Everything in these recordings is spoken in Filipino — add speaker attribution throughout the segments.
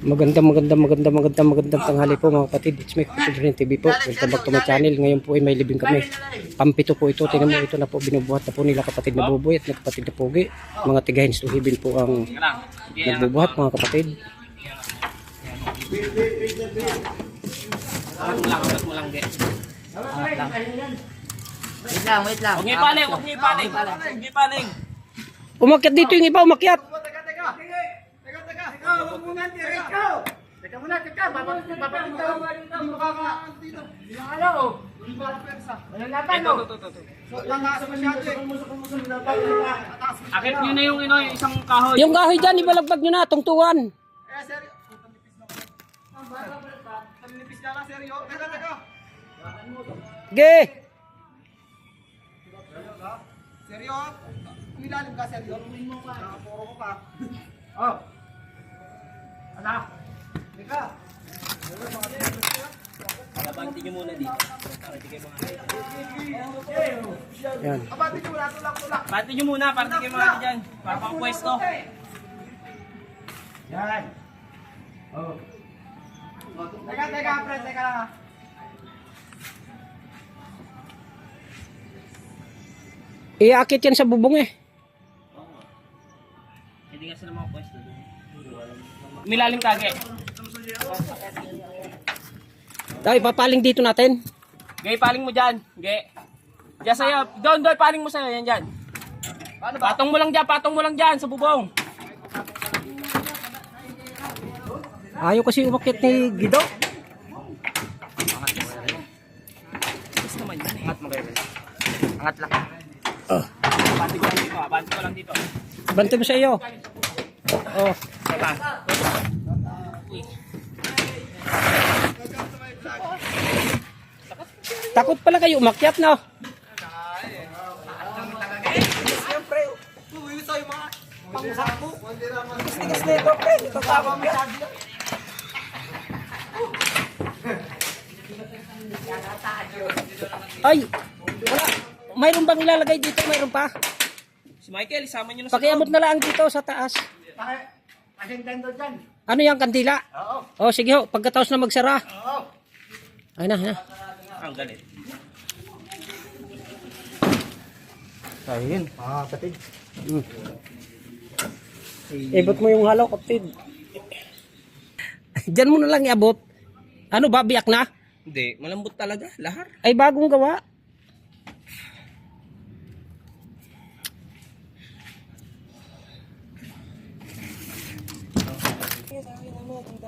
Speaker 1: Magandang magandang magandang magandang magandang tanghali po mga kapatid. It's me, Kapatid Rin TV po. Welcome back to my channel. Ngayon po ay may libing kami. Pampito po ito. Tingnan mo ito na po binubuhat na po nila kapatid na buboy at na kapatid na pogi. Mga tigahins tuhibin po ang nagbubuhat mga kapatid.
Speaker 2: Wait lang, wait lang.
Speaker 3: Huwag niyo ipaling, huwag niyo ipaling. Huwag niyo ipaling.
Speaker 1: Umakyat dito yung iba, umakyat.
Speaker 2: Teka muna, teka. Papating daw. Hindi makaka... Yung ano, oh. Walang laban, oh.
Speaker 3: ito, ito, ito. Akit niyo na yung, ino, yung isang kahoy.
Speaker 1: Yung kahoy dyan, ibalagbag nyo na, tungtuan. Ge!
Speaker 2: Seryo? Umilalim ka, seryo? Nakapuro ko pa. Oh. Ano? Teka.
Speaker 3: Labanti niyo muna dito. Para di kayo mga...
Speaker 1: Yan.
Speaker 2: Abati ko wala, tulak, tulak.
Speaker 3: Bati niyo muna, para di kayo mga dyan. Para pang pwesto.
Speaker 2: Yan. Oh. Teka, teka, pre, teka lang ah.
Speaker 1: Iakit yan sa bubong eh.
Speaker 3: Milalim ka, Ge.
Speaker 1: Dahil papaling dito natin.
Speaker 3: Ge, paling mo dyan. Ge. Diyan sa'yo. Doon, doon, paling mo sa'yo. Yan dyan. Patong mo lang dyan, patong mo lang dyan sa bubong.
Speaker 1: Ayaw kasi umakyat ni Gido.
Speaker 3: Yes naman yan eh. Angat mo kayo.
Speaker 2: Angat lang.
Speaker 3: Bati ko lang dito, ah. Bati ko lang dito.
Speaker 1: Bante mo sa iyo. Oh.
Speaker 3: Diba?
Speaker 1: Takot pala kayo umakyat no.
Speaker 2: Siyempre, uwi sa'yo mga pangusap ko. Tigas na ito, pre.
Speaker 1: Ay. Wala. Mayroon bang ilalagay dito? Mayroon pa.
Speaker 3: Si Michael, isama niyo na sa
Speaker 1: Pakiabot na lang dito sa taas.
Speaker 2: Kasing tendo dyan.
Speaker 1: Ano yung kandila?
Speaker 2: Oo.
Speaker 1: Oh, sige ho. Pagkatapos na magsara.
Speaker 2: Oo.
Speaker 1: Ay na, na.
Speaker 3: Ang galit.
Speaker 2: Ayun. Ah, patid.
Speaker 1: Mm. Ibot mo yung halaw, kapatid. Diyan mo na lang iabot. Ano ba, biyak na?
Speaker 3: Hindi, malambot talaga. Lahar.
Speaker 1: Ay bagong gawa.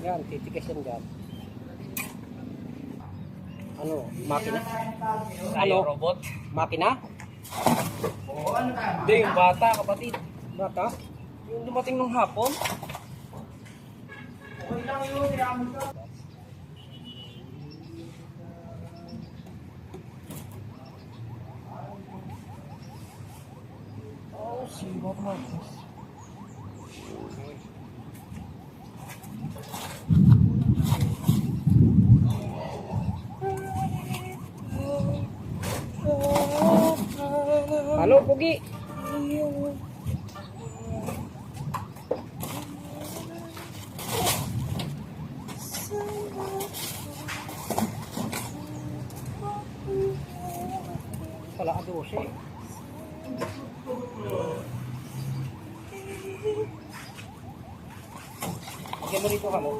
Speaker 1: Yan, titigas yan dyan. Ano, makina?
Speaker 3: Ano? Robot?
Speaker 1: Makina?
Speaker 3: Hindi, yung bata, kapatid.
Speaker 1: Bata?
Speaker 3: Yung dumating nung hapon. Oh, sibat mo.
Speaker 1: Halo, Pugi. Wala ka 12. Lagyan mo rito halo.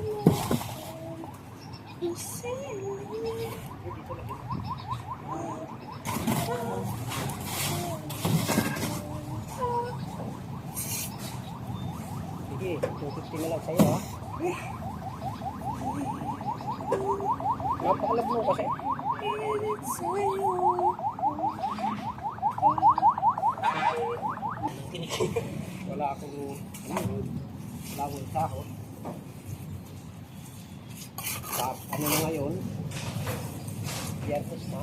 Speaker 1: Sige, 250 na lang sa'yo ha. Napakalab mo kasi. Wala akong ano, wala akong sahod. Sa ano na ngayon? Biyernes na.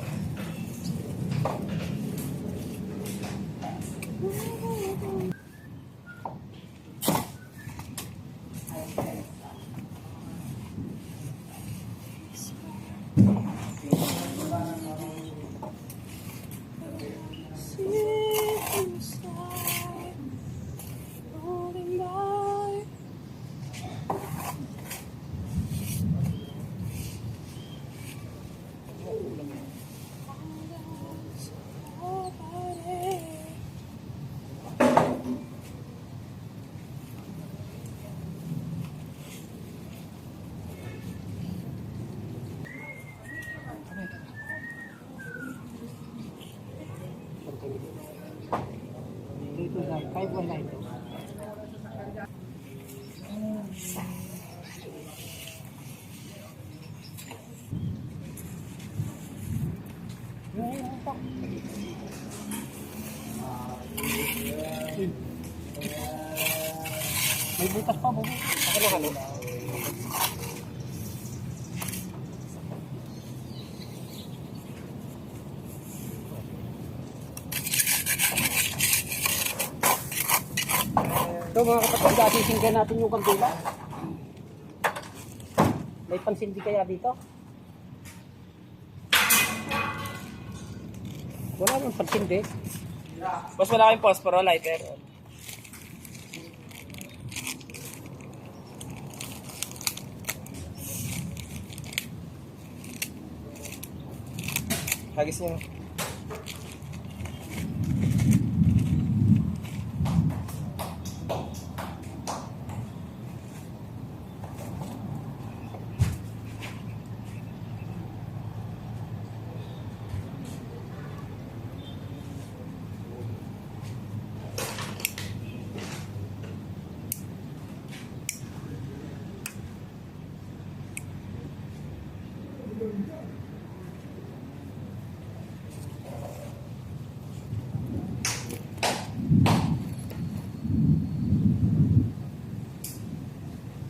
Speaker 1: Dito sa kahit wala ito. May butas pa, bubu. Ako na halo. Ito mga kapatid, asisinggan natin yung kandila. May pansindi kaya dito? Wala nang pansindi.
Speaker 3: Mas wala kayong phosphoro lighter. Hagis niyo.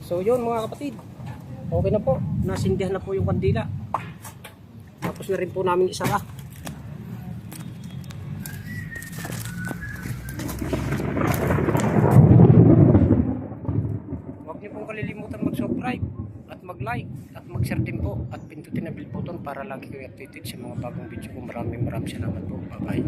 Speaker 1: So yun mga kapatid. Okay na po. Nasindihan na po yung kandila. Tapos na rin po namin isara. Huwag niyo pong kalilimutan mag-subscribe at mag-like at mag-share din po at pindutin na bell button para lagi kayo updated sa mga bagong video ko. Maraming maraming salamat po. Bye-bye.